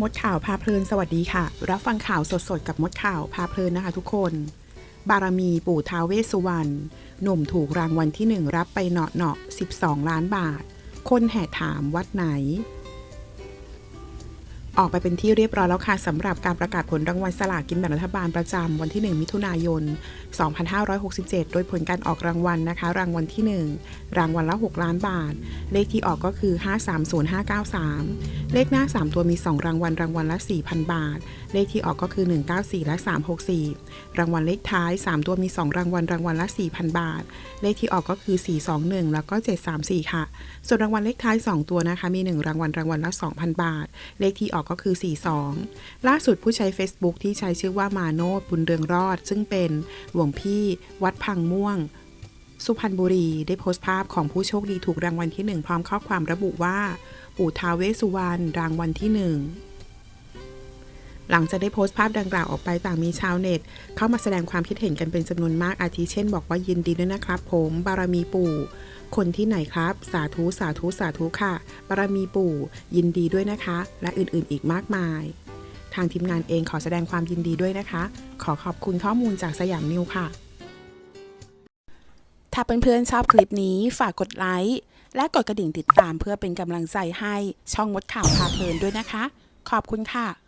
มดข่าวพาเพลินสวัสดีค่ะ รับฟังข่าวสดๆ กับมดข่าวพาเพลินนะคะทุกคน บารมีปู่ท้าเวสสุวรรณหนุ่มถูกรางวัลที่หนึ่งรับไปเนาะเนาะ12 ล้านบาท คนแห่ถามวัดไหน ออกไปเป็นที่เรียบร้อยแล้วค่ะสำหรับการประกาศผลรางวัลสลากกินแบ่งรัฐบาลประจำวันที่ 1 มิถุนายน 2567 โดยผลการออกรางวัลนะคะ รางวัลที่ 1 รางวัลละ 6 ล้านบาท เลขที่ออกก็คือ 530593 เลขหน้า 3 ตัวมี 2 รางวัลรางวัลละ 4,000 บาท เลขที่ออกก็คือ 194 และ 364 รางวัลเลขท้าย 3 ตัวมี 2 รางวัลรางวัลละ 4,000 บาท เลขที่ออกก็คือ 421 แล้วก็ 734 ค่ะ ส่วนรางวัลเลขท้าย 2 ตัวนะคะมี 1 รางวัลรางวัลละ 2,000 บาท เลขที่ออกก็คือ 42 ล่าสุดผู้ใช้ Facebook ที่ใช้ชื่อว่ามาโนดบุญเรืองรอด ซึ่งเป็นหลวงพี่วัดพังม่วง สุพรรณบุรี ได้โพสต์ภาพของผู้โชคดีถูกรางวัลที่หนึ่งพร้อมข้อความระบุว่า ปู่ท้าเวสุวรรณรางวัลที่หนึ่งหลังจากได้โพสต์ภาพดังกล่าวออกไปต่างมีชาวเน็ต เข้ามาแสดงความคิดเห็นกันเป็นจำนวนมากอาทิเช่น บอกว่ายินดีด้วยนะครับผม บารมีปู่ คนที่ไหนครับ สาธุสาธุสาธุค่ะ บารมีปู่ ยินดีด้วยนะคะ และอื่นๆอีกมากมาย ทางทีมงานเองขอแสดงความยินดีด้วยนะคะ ขอขอบคุณข้อมูลจากสยามนิวค่ะ ถ้าเพื่อนๆชอบคลิปนี้ฝากกดไลค์และกดกระดิ่งติดตามเพื่อเป็นกำลังใจให้ช่องมดข่าวพาเพลินด้วยนะคะ ขอบคุณค่ะ